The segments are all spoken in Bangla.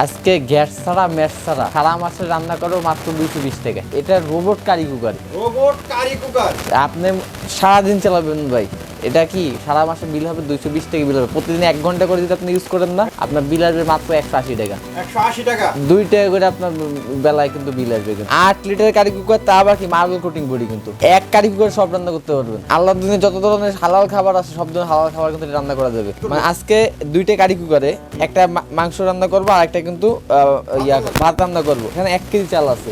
আজকে গ্যাস ছাড়া ম্যাচ ছাড়া। সারা মাসে রান্না করো মাত্র দুইশো বিশ টাকা। এটা robot curry cooker robot curry cooker আপনি সারাদিন চালাবেন ভাই। এটা কি সারা মাসে বিল হবে দুইশো বিশ টাকা বিল হবে? প্রতিদিন এক ঘণ্টা করে যদি আপনি ইউজ করেন না আপনার বিল আসবে মাত্র একশো আশি টাকা। একশো আশি টাকা? দুই টাকা করে আপনার বেলায় কিন্তু বিল আসবে কিন্তু। আট লিটার কারি কুকার তা আবার কি মার্বেল কোটিং বডি কিন্তু। এক কারি কুকার সব রান্না করতে পারবেন। আল্লাহ দিনে যত ধরনের হালাল খাবার আছে সব ধরনের হালাল খাবার কিন্তু রান্না করা যাবে। মানে আজকে দুইটা কারি কুকারে একটা মাংস রান্না করব আর একটা কিন্তু ইয়া ভাত রান্না করব। এখানে এক কেজি চাল আছে।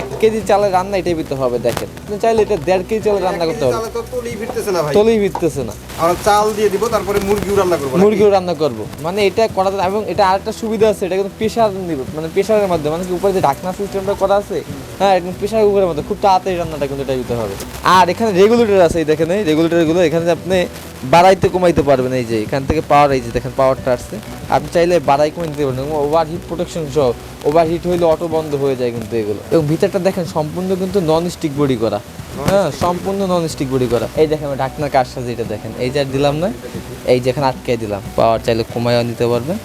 এক কেজি চালের রান্না এটাই ভিতরে হবে দেখেন। আপনি চাইলে এটা দেড় কেজি চালের রান্না করতে হবে তাহলে তো তলিয়ে ফিরতেছে না ভাই। তলেই ভিততেছে না। আর চাল দিয়ে দিব তারপরে মুরগিও রান্না করব মুরগিও রান্না করব। মানে এটা করা যায় এবং এটা আরেকটা সুবিধা আছে, এটা কিন্তু প্রেশার নিব মানে প্রেশারের মাধ্যমে মানে উপরে যে ঢাকনা সিস্টেমটা করা আছে হ্যাঁ একদম প্রেশার কুকারের মধ্যে, খুব তাড়াতাড়ি রান্নাটা কিন্তু এটা দিতে হবে। আর এখানে রেগুলেটর আছে, এই দেখেন, এই রেগুলেটরগুলো এখানে আপনি বাড়াইতে কমাইতে পারবেন, এই যে, এখান থেকে পাওয়ার এই যে দেখেন পাওয়ারটা আসছে। আপনি চাইলে বাড়াই কমে দিতে পারবেন ওভার হিট প্রোটেকশন সহ ওভার হিট হইলে অটো বন্ধ হয়ে যায় কিন্তু এগুলো। এবং ভিতরটা দেখেন, সম্পূর্ণ কিন্তু নন স্টিক বডি করা। হ্যাঁ সম্পূর্ণ নন স্টিক বডি করা। এই দেখেন ঢাকনার কাজ সাথে এটা দেখেন। এই যে দিলাম না, এই যে এখানে আটকে দিলাম। পাওয়ার চাইলে কমাইও নিতে পারবেন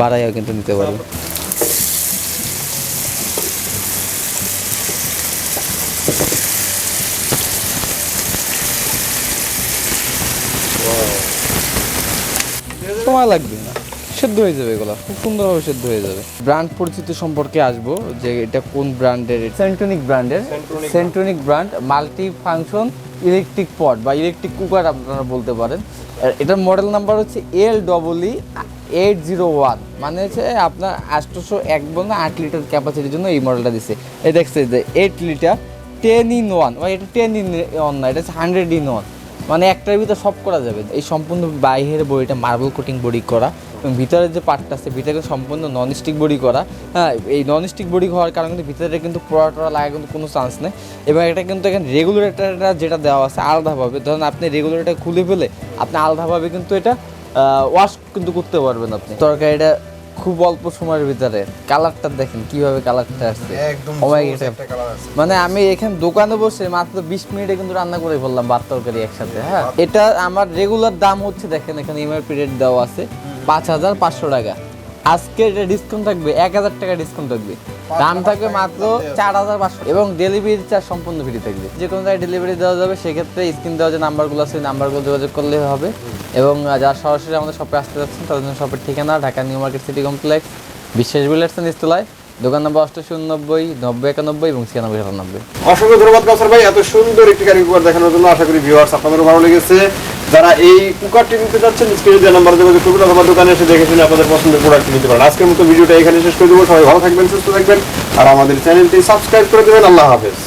বাড়াইও কিন্তু নিতে পারবেন সময় লাগবে না। সেদ্ধ হয়ে যাবে এগুলো খুব সুন্দরভাবে সেদ্ধ হয়ে যাবে। ব্র্যান্ড পরিচিতি সম্পর্কে আসব যে এটা কোন ব্র্যান্ডের সেন্ট্রনিক ব্র্যান্ডের Sentronic brand multi function electric pot বা ইলেকট্রিক কুকার আপনারা বলতে পারেন। আর এটার মডেল নাম্বার হচ্ছে L double E eight zero one মানে হচ্ছে আপনার আটশোশো এক বন্ধ আট লিটার ক্যাপাসিটির জন্য এই মডেলটা দিচ্ছে এই দেখছে যে eight litre ten in one বা এটা টেন ইন ওয়ান না এটা হচ্ছে হান্ড্রেড ইন ওয়ান মানে একটার ভিতরে সব করা যাবে। এই সম্পূর্ণ বাইরের বডিটা মার্বেল কোটিং বডি করা। এবং ভিতরের যে পার্টটা আছে ভিতরে সম্পূর্ণ নন স্টিক বডি করা। হ্যাঁ এই নন স্টিক বডি হওয়ার কারণে কিন্তু ভিতরে কিন্তু পোড়া টোড়া লাগা কিন্তু কোনো চান্স নেই। এবং এটা কিন্তু এখানে রেগুলেটরটা যেটা দেওয়া আছে আলাদাভাবে ধরুন আপনি রেগুলেটার খুলে ফেলে আপনি আলাদাভাবে কিন্তু এটা ওয়াশ কিন্তু করতে পারবেন আপনি। তরকারিটা খুব অল্প সময়ের ভিতরে কালারটা দেখেন কীভাবে কালারটা আসছে। Oh আছে মানে আমি এখানে দোকানে বসে মাত্র বিশ মিনিটে কিন্তু রান্না করে ফেললাম ভাত তরকারি একসাথে হ্যাঁ। এটা আমার রেগুলার দাম হচ্ছে দেখেন এখানে এমআরপি রেট দেওয়া আছে। পাঁচ হাজার পাঁচশো টাকা। আজকে এটা ডিসকাউন্ট থাকবে এক হাজার টাকা ডিসকাউন্ট থাকবে। দাম থাকবে মাত্র চার হাজার পাঁচশো। এবং ডেলিভারি চার্জ সম্পূর্ণ ফ্রি থাকবে। যে কোনো জায়গায় ডেলিভারি দেওয়া যাবে সেক্ষেত্রে স্ক্রিন দেওয়া যে নাম্বারগুলো আছে নাম্বারগুলো যোগাযোগ করলে হবে। এবং যারা সরাসরি আমাদের শপে আসতে যাচ্ছেন তাদের জন্য শপের ঠিকানা Dhaka new market city complex Biswas builders নিস্তলায় দোকান নম্বর অষ্টাশি উননব্বই নব্বই একানব্বই এবং ছিয়ানব্বই সাতানব্বই। অসংখ্য ধন্যবাদ কাউসার ভাই। এত সুন্দর একটি কারি কুকার দেখানোর জন্য আশা করি ভিউয়ার্স আপনাদেরও ভালো লেগেছে। যারা এই কুকারটি নিতে চাচ্ছেন, স্ক্রিনে দেওয়া নাম্বার যোগাযোগ করবেন অথবা দোকানে এসে দেখে শুনে আপনাদের পছন্দের প্রোডাক্ট নিতে পারেন। আজকের মতো ভিডিওটা এখানে শেষ করে দেবো। সবাই ভালো থাকবেন, সুস্থ থাকবেন, আর আমাদের চ্যানেলটি সাবস্ক্রাইব করে দেবেন। আল্লাহ হাফেজ।